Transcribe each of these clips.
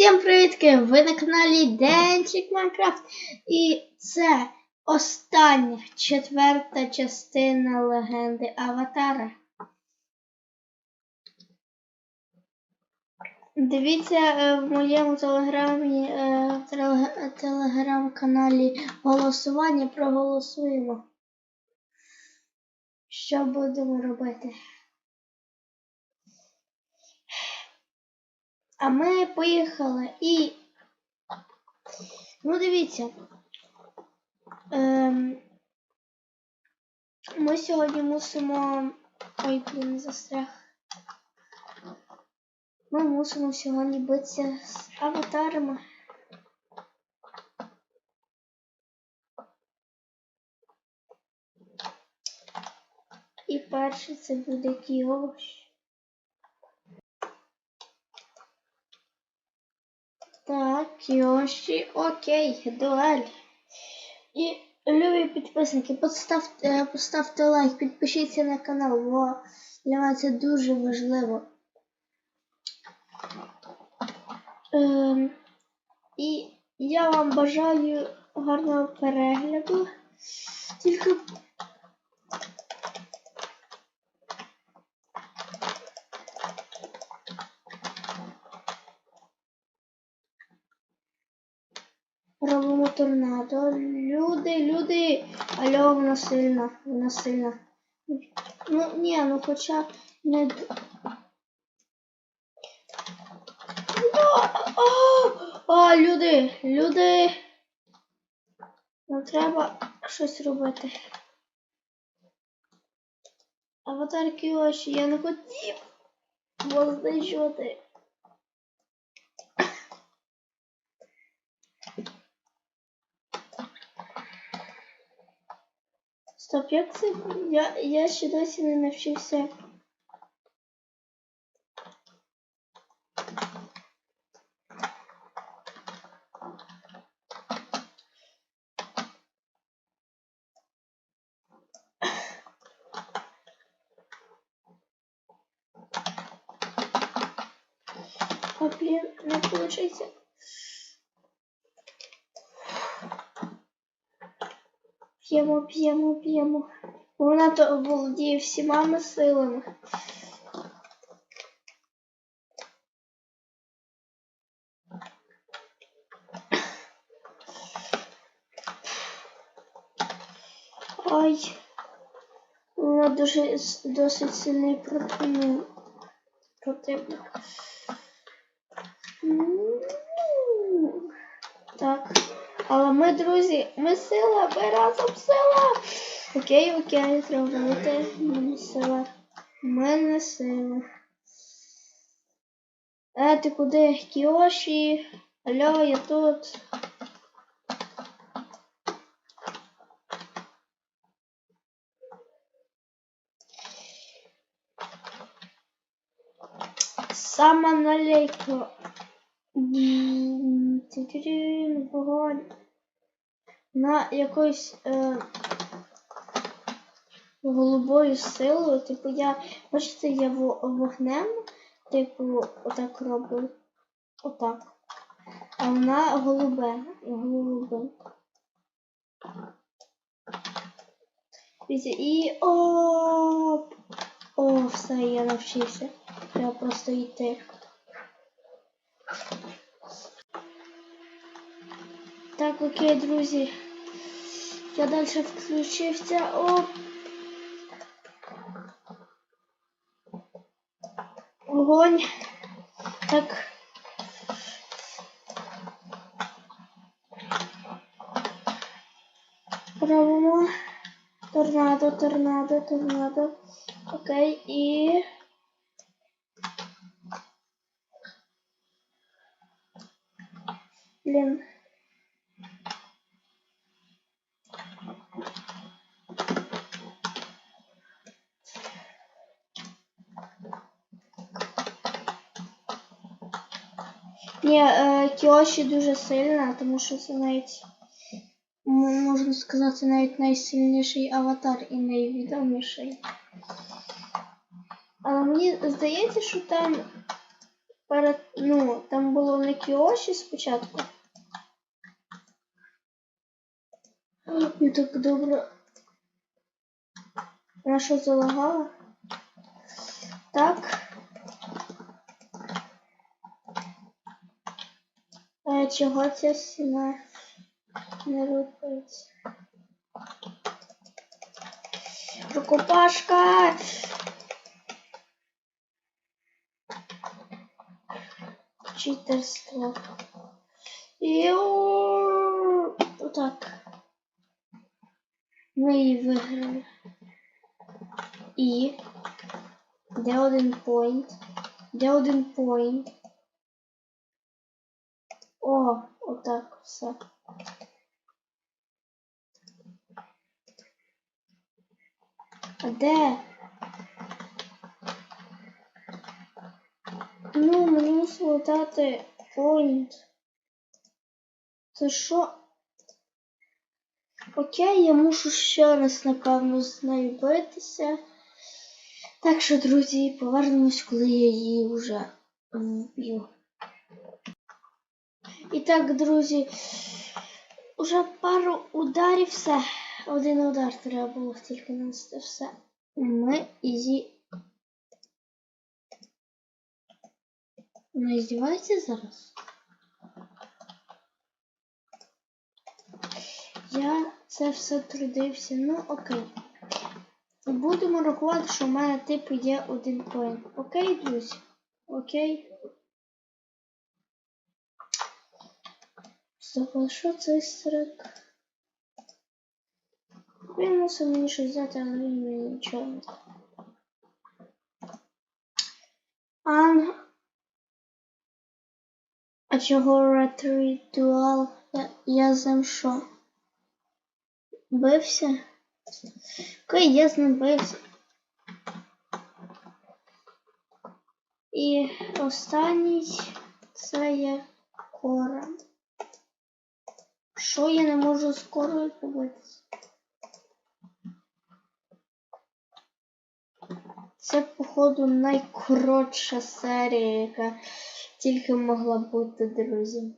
Всім привітки! Ви на каналі Денчик Майнкрафт. І це остання четверта частина легенди Аватара. Дивіться е, в моєму телеграмі е, телеграм-каналі голосування. Проголосуємо. Що будемо робити? А ми поїхали і. Ну, дивіться. Ем... Ми сьогодні мусимо. Ой, блін, застряг. Ми мусимо сьогодні битися з аватарами. І перший це буде Кіош. Так, Йоші, окей, дуель. І любі підписники, поставте, поставте лайк, підпишіться на канал, бо для мене це дуже важливо. Ем, і я вам бажаю гарного перегляду. Тільки торнадо. Люди, люди. Алло, вона сильна, вона сильна. Ну, ні, ну хоча не. а, а, люди, люди. Ну треба щось робити. Аватар Кіоші, я не хотів вас знищувати. Стоп, як це? Я, я ще досі не навчився. А, блін, не получиться. П'ємо, п'ємо, п'ємо. Вона то володіє всіма силами. Ай. Вона дуже досить сильний проти- ну, противник. Так. Але ми, друзі, ми сила, ми разом сила. Окей, окей, бути. Ми сила. Ми не сила. Е, ти куди? Кіоші? Алло, я тут. Тю-тю-тю, Вогонь. На якоюсь е, голубою силою. Типу я, бачите, я во- вогнем, типу, отак роблю. Отак. А вона голубе. Голубе. І о, о, все, я навчився. Треба просто йти. Так, окей, друзі. Я далі включився. О! Огонь. Так. Робимо. Торнадо, торнадо, торнадо. Окей, і. Блін. Ні, е, Кіоші дуже сильна, тому що це навіть можна сказати навіть найсильніший аватар і найвідоміший. Але мені здається, що там перед, ну, там було не Кіоші спочатку. І так добре. Вона що залагала? Так. А чого ця стіна не рухається? Рукопашка! Читерство. О, отак. Ми її виграли. І де один поінт? Де один поінт? О, отак все. А де? Ну, мені мусило дати поінт. Це що? Окей, я мушу ще раз, напевно, з нею битися. Так що, друзі, повернемось, коли я її вже вб'ю. І так, друзі, уже пару ударів все. Один удар треба було тільки нанести все. Ми її. Не здівається зараз? Я це все трудився. Ну, окей. Будемо рахувати, що в мене типу є один поінт. Окей, друзі? Окей. Стоп, а що це стрик? Він мусив мені щось взяти, але він мені нічого. Ан... А чого ретритуал? Я, я з ним що? Бився? Окей, я з ним бився. І останній це є кора. Що я не можу з корою побитися? Це, походу, найкоротша серія, яка тільки могла бути, друзі.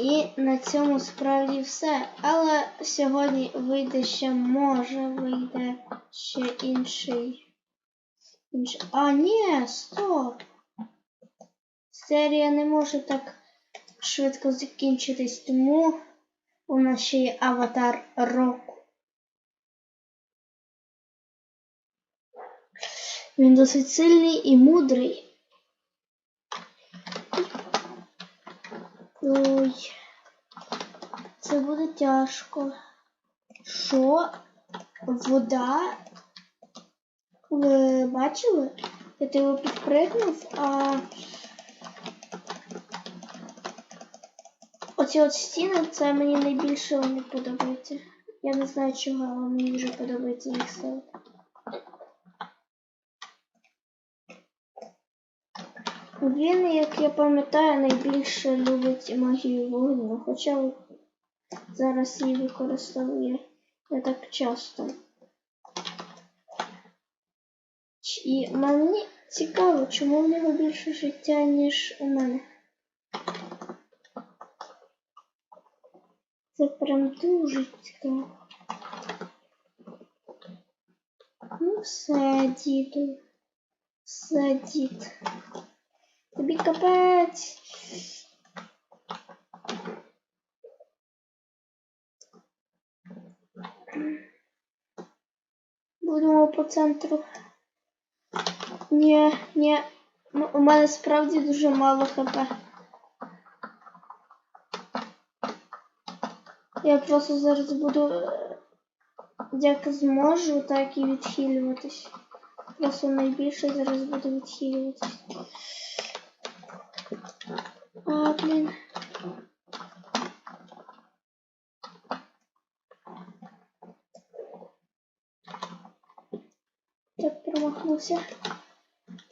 І на цьому справді все. Але сьогодні вийде ще, може, вийде ще інший. інший. А, ні, стоп! Серія не може так швидко закінчитись, тому у нас ще є аватар року. Він досить сильний і мудрий. Ой, це буде тяжко. Що? Вода? Ви бачили? Я тебе підпригнув, а оці от стіни це мені найбільше не подобається. Я не знаю чого, але мені дуже подобається їх ставити. Він, як я пам'ятаю, найбільше любить магію вогню, хоча зараз її використовує не так часто. І мені цікаво, чому в нього більше життя, ніж у мене. Це прям дуже цікаво. Ну все, діду. Все, дід. Тобі капець. Будемо по центру. Ні, ні. У мене справді дуже мало хп. Я просто зараз буду е, як зможу, так і відхилюватись. Просто найбільше зараз буду відхилюватись. А, блін. Так, промахнувся.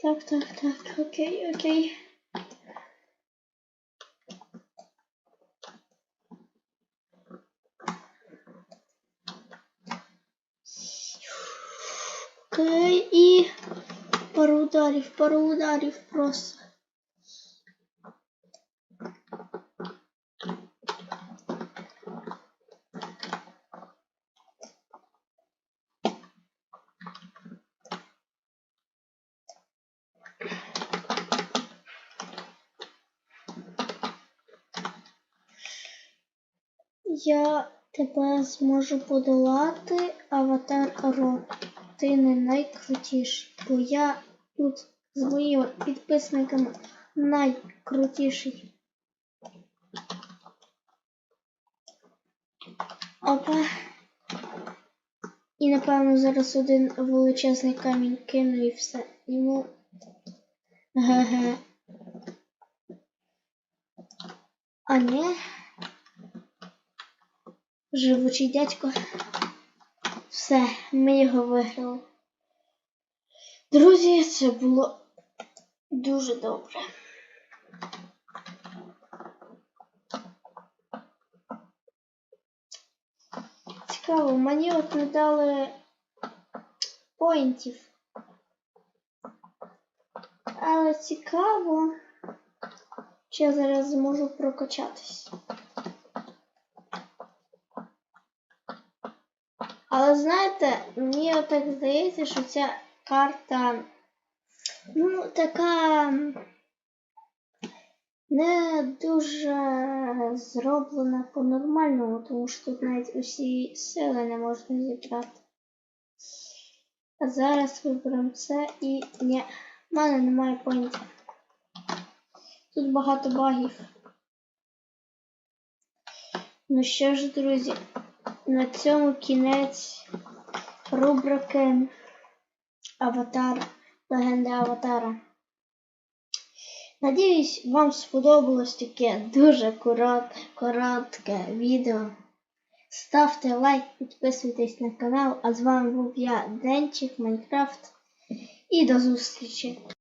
Так, так, так, окей, окей. Окей, і пару ударів, пару ударів просто. Я тебе зможу подолати, аватар Ро. Ти не найкрутіший, бо я тут з моїми підписниками найкрутіший. Опа. І напевно зараз один величезний камінь кину і все. Йому. Ге-ге. А ні. Живучий дядько. Все, ми його виграли. Друзі, це було дуже добре. Цікаво, мені от не дали поінтів. Але цікаво, чи я зараз зможу прокачатись. Але знаєте, мені так здається, що ця карта ну, така не дуже зроблена по-нормальному, тому що тут навіть усі сили не можна зібрати. А зараз виберемо це і ні, в мене немає поінтів. Тут багато багів. Ну що ж, друзі, на цьому кінець рубрики Аватар, легенда Аватара. Надіюсь, вам сподобалось таке дуже коротке, відео. Ставте лайк, підписуйтесь на канал, а з вами був я, Денчик Майнкрафт. І до зустрічі!